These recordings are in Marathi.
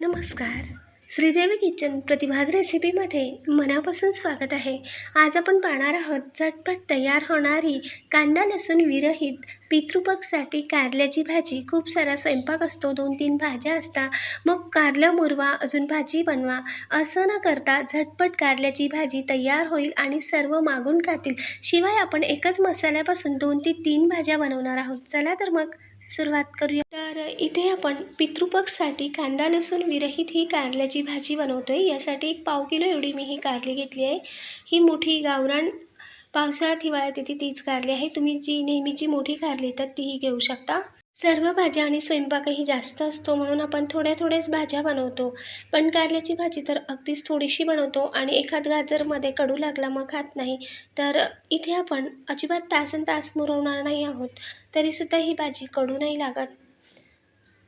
नमस्कार. श्रीदेवी किचन प्रतिभाज रेसिपीमध्ये मनापासून स्वागत आहे. आज आपण पाहणार आहोत झटपट तयार होणारी कांदा लसूण विरहित पितृपक्षसाठी कारल्याची भाजी. खूप सारा स्वयंपाक असतो दोन तीन भाज्या असतात मग कारलं मुरवा अजून भाजी बनवा. असं न करता झटपट कारल्याची भाजी तयार होईल आणि सर्व मागून खातील. शिवाय आपण एकच मसाल्यापासून दोन ते तीन भाज्या बनवणार आहोत. चला तर मग. सुरुवात करूया. तर इथे आपण पितृपक्षसाठी कांदा लसूण विरहित ही कारल्याची भाजी बनवतो आहे यासाठी एक पाव किलो एवढी मी ही कारली घेतली आहे. ही मोठी गावरान पावसाळ्यात हिवाळ्यात येते तीच कारली आहे. तुम्ही जी नेहमीची मोठी कारली येतात तीही घेऊ शकता. सर्व भाज्या आणि स्वयंपाकही जास्त असतो म्हणून आपण थोड्या थोड्याच भाज्या बनवतो. पण कारल्याची भाजी तर अगदीच थोडीशी बनवतो आणि एखाद गाजरमध्ये कडू लागला मग खात नाही. तर इथे आपण अजिबात तासन तास मुरवणार नाही आहोत. तरीसुद्धा ही भाजी कडू नाही लागत.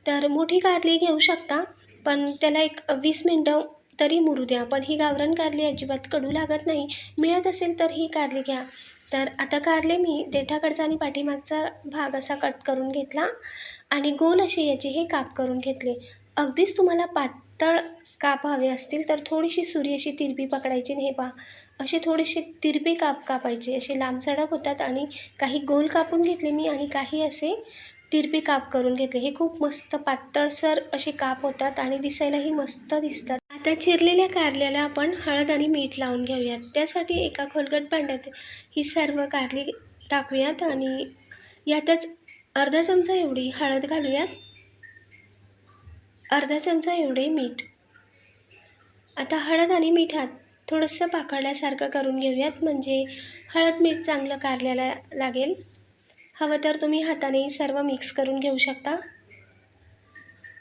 तर मोठी कारली घेऊ शकता पण त्याला एक वीस मिनटं तरी मुरू द्या. पण ही गावरण कारली अजिबात कडू लागत नाही. मिळत असेल तर ही कारली घ्या. तर आता कारले मी देठाकडचा आणि पाठीमागचा भाग असा कट करून घेतला आणि गोल अशी याची हे काप करून घेतले. अगदीच तुम्हाला पातळ काप हवे असतील तर थोडीशी सुरी अशी तिरपी पकडायची हे पा असे थोडेसे तिरपे काप कापायचे. असे लांब सडक होतात आणि काही गोल कापून घेतले मी आणि काही असे तिरपे काप करून घेतले. हे खूप मस्त पातळसर असे काप होतात आणि दिसायलाही मस्त दिसतात. आता चिरलेल्या कारल्याला आपण हळद आणि मीठ लावून घेऊयात. त्यासाठी एका खोलगट भांड्यात ही सर्व कारली टाकूयात आणि यातच अर्धा चमचा एवढी हळद घालूयात. अर्धा चमचा एवढे मीठ. आता हळद आणि मिठात थोडंसं पाकळल्यासारखं करून घेऊयात म्हणजे हळद मीठ चांगलं कारल्याला लागेल. हवं तर तुम्ही हातानेही सर्व मिक्स करून घेऊ शकता.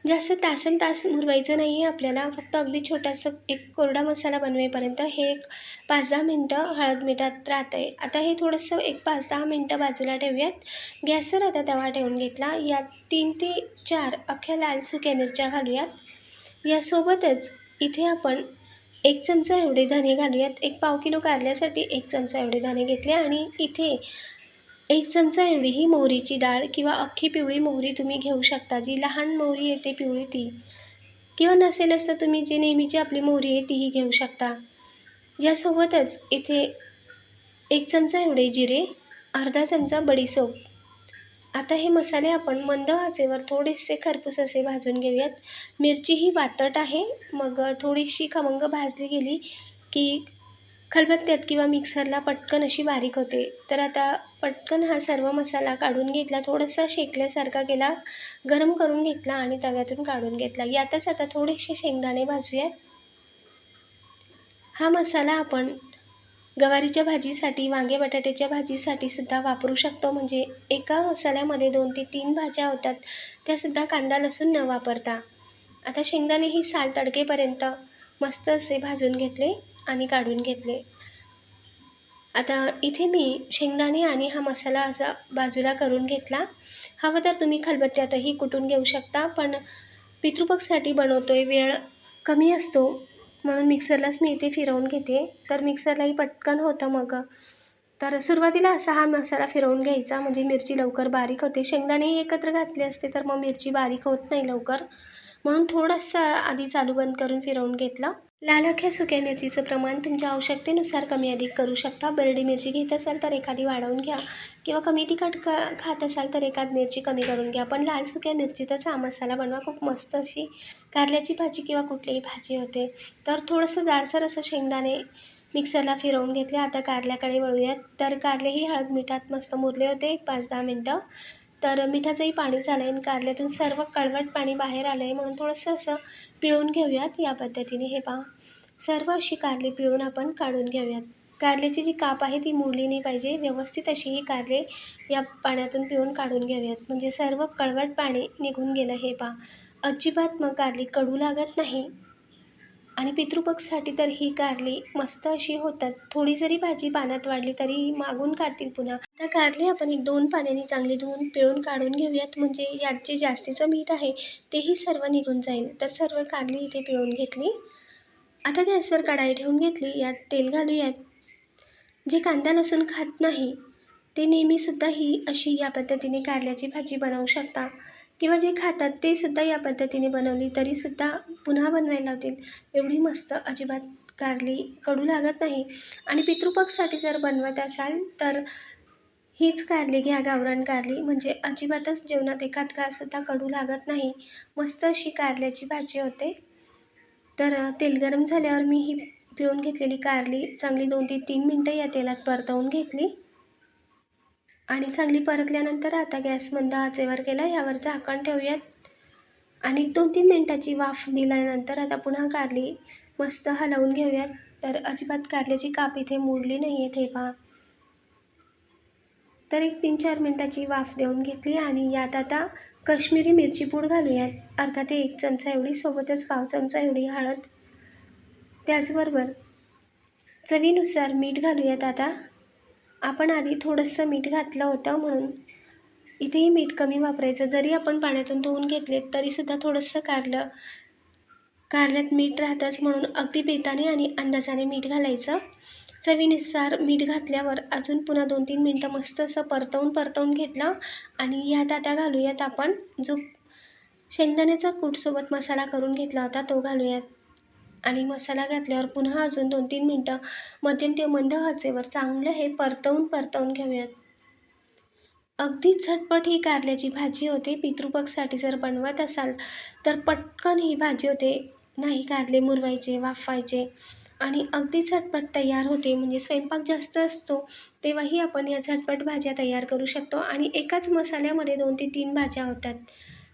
जास्त तासन तास मुरवायचं नाही आहे आपल्याला. फक्त अगदी छोटासा एक कोरडा मसाला बनवेपर्यंत हे एक पाच दहा मिनटं हळद मिठात राहतं आहे आता हे थोडंसं एक पाच दहा मिनटं बाजूला ठेवूयात. गॅसवर आता तवा ठेवून घेतला. यात तीन ते चार अख्ख्या लाल सुक्या मिरच्या घालूयात. यासोबतच इथे आपण एक चमचा एवढे धणे घालूयात. एक पाव किलो कारल्यासाठी एक चमचा एवढे धणे घेतले आणि इथे एक चमचा एवढी ही मोहरीची डाळ किंवा अख्खी पिवळी मोहरी तुम्ही घेऊ शकता जी लहान मोहरी येते पिवळी ती. किंवा नसेलच तर तुम्ही जी नेहमीची आपली मोहरी आहे तीही घेऊ शकता. यासोबतच इथे एक चमचा एवढे जिरे अर्धा चमचा बडीसोप. आता हे मसाले आपण मंद आचेवर थोडेसे खरपूस असे भाजून घेऊयात. मिरची ही वातट आहे मग थोडीशी खमंग भाजली गेली की खलबत्त्यात किंवा मिक्सरला पटकन अशी बारीक होते. तर आता पटकन हा सर्व मसाला काढून घेतला थोडासा शेकल्यासारखा केला गरम करून घेतला आणि तव्यातून काढून घेतला. यातच आता थोडेसे शेंगदाणे भाजूयात हा मसाला आपण गवारीच्या भाजीसाठी वांगे बटाट्याच्या भाजीसाठी सुद्धा वापरू शकतो. म्हणजे एका मसाल्यामध्ये दोन ते तीन भाज्या होतात त्यासुद्धा कांदा लसूण न वापरता. आता शेंगदाणे ही साल तडकेपर्यंत मस्त असे भाजून घेतले. आणि काढून घेतले. आता इथे मी शेंगदाणे आणि हा मसाला असा बाजूला करून घेतला. हवं तर तुम्ही खलबत्त्यातही कुटून घेऊ शकता पण पितृपक्षसाठी बनवतो आहे वेळ कमी असतो म्हणून मिक्सरलाच मी इथे फिरवून घेते. तर मिक्सरलाही पटकन होतं मग. तर सुरुवातीला असा हा मसाला फिरवून घ्यायचा म्हणजे मिरची लवकर बारीक होते. शेंगदाणेही एकत्र घातले असते तर मग मिरची बारीक होत नाही लवकर. म्हणून थोडंसं आधी चालू बंद करून फिरवून घेतलं. लाल अख्ख्या सुक्या मिरचीचं प्रमाण तुमच्या आवश्यकतेनुसार कमी अधिक करू शकता. बरडी मिरची घेत असाल तर एखादी वाढवून घ्या. किंवा कमी तिखट क खात असाल तर एखाद मिरची कमी करून घ्या. पण लाल सुक्या मिरचीतच हा मसाला बनवा. खूप मस्त अशी कारल्याची भाजी किंवा कुठलीही भाजी होते. तर थोडंसं जाडसर असं शेंगदाणे मिक्सरला फिरवून घेतले. आता कारल्याकडे वळूयात. तर कारलेही हळद मिठात मस्त मुरले होते. एक पाच दहा मिनटं. तर मिठाचंही पाणी झालं आहे आणि कारल्यातून सर्व कळवट पाणी बाहेर आलं आहे म्हणून थोडंसं असं पिळून घेऊयात या पद्धतीने. हे पहा. सर्व अशी कारली पिळून आपण काढून घेऊयात. कारल्याची जी काप आहे ती मुरली नाही पाहिजे. व्यवस्थित अशी ही कारले या पाण्यातून पिळून काढून घेऊयात. म्हणजे सर्व कळवट पाणी निघून गेलं. हे पहा. अजिबात मग कारली कडू लागत नाही. आणि पितृपक्षसाठी तर ही कारली मस्त अशी होतात. थोडी जरी भाजी पाण्यात वाढली तरी मागून खातील पुन्हा. आता कारली आपण एक दोन पाण्याने चांगली धुवून पिळून काढून घेऊयात. म्हणजे यात जे जास्तीचं मीठ आहे तेही सर्व निघून जाईल. तर सर्व कारली इथे पिळून घेतली. आता गॅसवर कढाई ठेवून घेतली. यात तेल घालूयात. जे कांदा नसून खात नाही ते नेहमीसुद्धा ही अशी या पद्धतीने कारल्याची भाजी बनवू शकता. किंवा जे खातात ते सुद्धा या पद्धतीने बनवली तरीसुद्धा पुन्हा बनवायला लावतील. एवढी मस्त अजिबात कारली कडू लागत नाही. आणि पितृपक्षसाठी जर बनवत असाल तर हीच कारली घ्या गावरान कारली. म्हणजे अजिबातच जेवणात एखाद घाससुद्धा कडू लागत नाही. मस्त अशी कारल्याची भाजी होते. तर तेल गरम झाल्यावर मी ही पिळून घेतलेली कारली चांगली दोन ते तीन मिनटं या तेलात परतवून घेतली. आणि चांगली परतल्यानंतर आता गॅस मंद आचेवर केला. यावर झाकण ठेवूयात. आणि दोन तीन मिनटाची वाफ दिल्यानंतर आता पुन्हा कारली. मस्त हलवून घेऊयात. तर अजिबात कारल्याची काप इथे मोडली नाही आहे हे पहा तर एक तीन चार मिनटाची वाफ देऊन घेतली आणि यात आता कश्मीरी मिरची पूड घालूयात. अर्थात एक चमचा एवढी सोबतच पाव चमचा एवढी हळद. त्याचबरोबर चवीनुसार मीठ घालूयात आता. आपण आधी थोडंसं मीठ घातलं होतं म्हणून. इथेही मीठ कमी वापरायचं. जरी आपण पाण्यातून धुवून घेतले तरीसुद्धा थोडंसं कारलं कारल्यात मीठ राहतंच म्हणून अगदी बेताने आणि अंदाजाने मीठ घालायचं. चवीनुसार मीठ घातल्यावर अजून पुन्हा दोन तीन मिनटं मस्त असं परतवून परतवून घेतलं आणि यात आता घालूयात आपण. जो शेंगदाण्याचा कूटसोबत मसाला करून घेतला होता तो घालूयात. आणि मसाला घातल्यावर पुन्हा अजून दोन तीन मिनटं मध्यम ते मंद आचेवर चांगलं हे परतवून परतवून घेऊयात. अगदी झटपट ही कारल्याची भाजी होते. पितृपक्षसाठी जर बनवत असाल तर पटकन ही भाजी होते. नाही कारले मुरवायचे वाफवायचे आणि अगदी झटपट तयार होते. म्हणजे स्वयंपाक जास्त असतो तेव्हाही आपण या झटपट भाज्या तयार करू शकतो आणि एकाच मसाल्यामध्ये दोन ते तीन भाज्या होतात.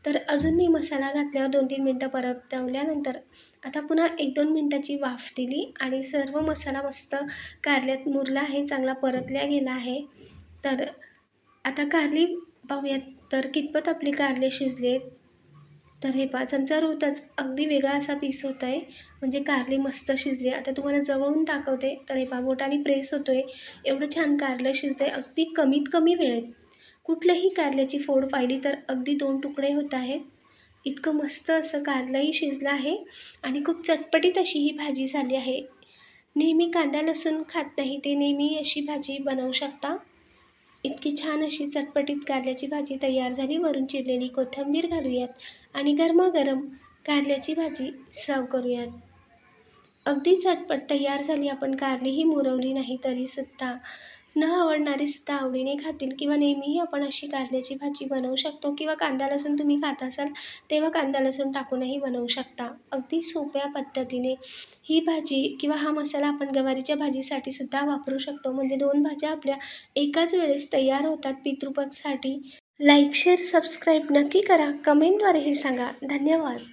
तर अजून मी मसाला घातल्यावर दोन तीन मिनटं परतवल्यानंतर आता पुन्हा एक दोन मिनटाची वाफ दिली आणि सर्व मसाला मस्त कारल्यात मुरला आहे चांगला परतल्या गेला आहे. तर आता कारली पाहूयात. तर कितपत आपली कारले शिजले तर हे पा चमचा रोतच अगदी वेगळा असा पीस होत आहे म्हणजे कारली मस्त शिजली आता तुम्हाला जवळून दाखवते. तर हे पा बोटाने प्रेस होतो आहे एवढं छान कारलं शिजतं आहे अगदी कमीत कमी वेळेत. कुठल्याही कारल्याची फोड पाहिली तर अगदी दोन तुकडे होत आहेत. इतकं मस्त असं कारलंही शिजलं आहे. आणि खूप चटपटीत अशी ही भाजी झाली आहे. नेहमी कांदा लसूण खात नाही ते नेहमी अशी भाजी बनवू शकता. इतकी छान अशी चटपटीत कारल्याची भाजी तयार झाली. वरून चिरलेली कोथिंबीर घालूयात आणि गरमागरम कारल्याची भाजी सर्व करूयात. अगदी झटपट तयार झाली. आपण कारलीही मुरवली नाही तरीसुद्धा. न आवडणारी सुद्धा आवडीने खातील किंवा नेहमीही आपण अशी कारल्याची भाजी बनवू शकतो किंवा कांदा लसूण तुम्ही खात असाल तेव्हा कांदा लसूण टाकूनही बनवू शकता. अगदी सोप्या पद्धतीने ही भाजी किंवा हा मसाला आपण गवारीच्या भाजीसाठी सुद्धा वापरू शकतो. म्हणजे दोन भाज्या आपल्या एकाच वेळेस तयार होतात. पितृपक्षसाठी लाईक शेअर सबस्क्राईब नक्की करा. कमेंटद्वारे हे सांगा. धन्यवाद.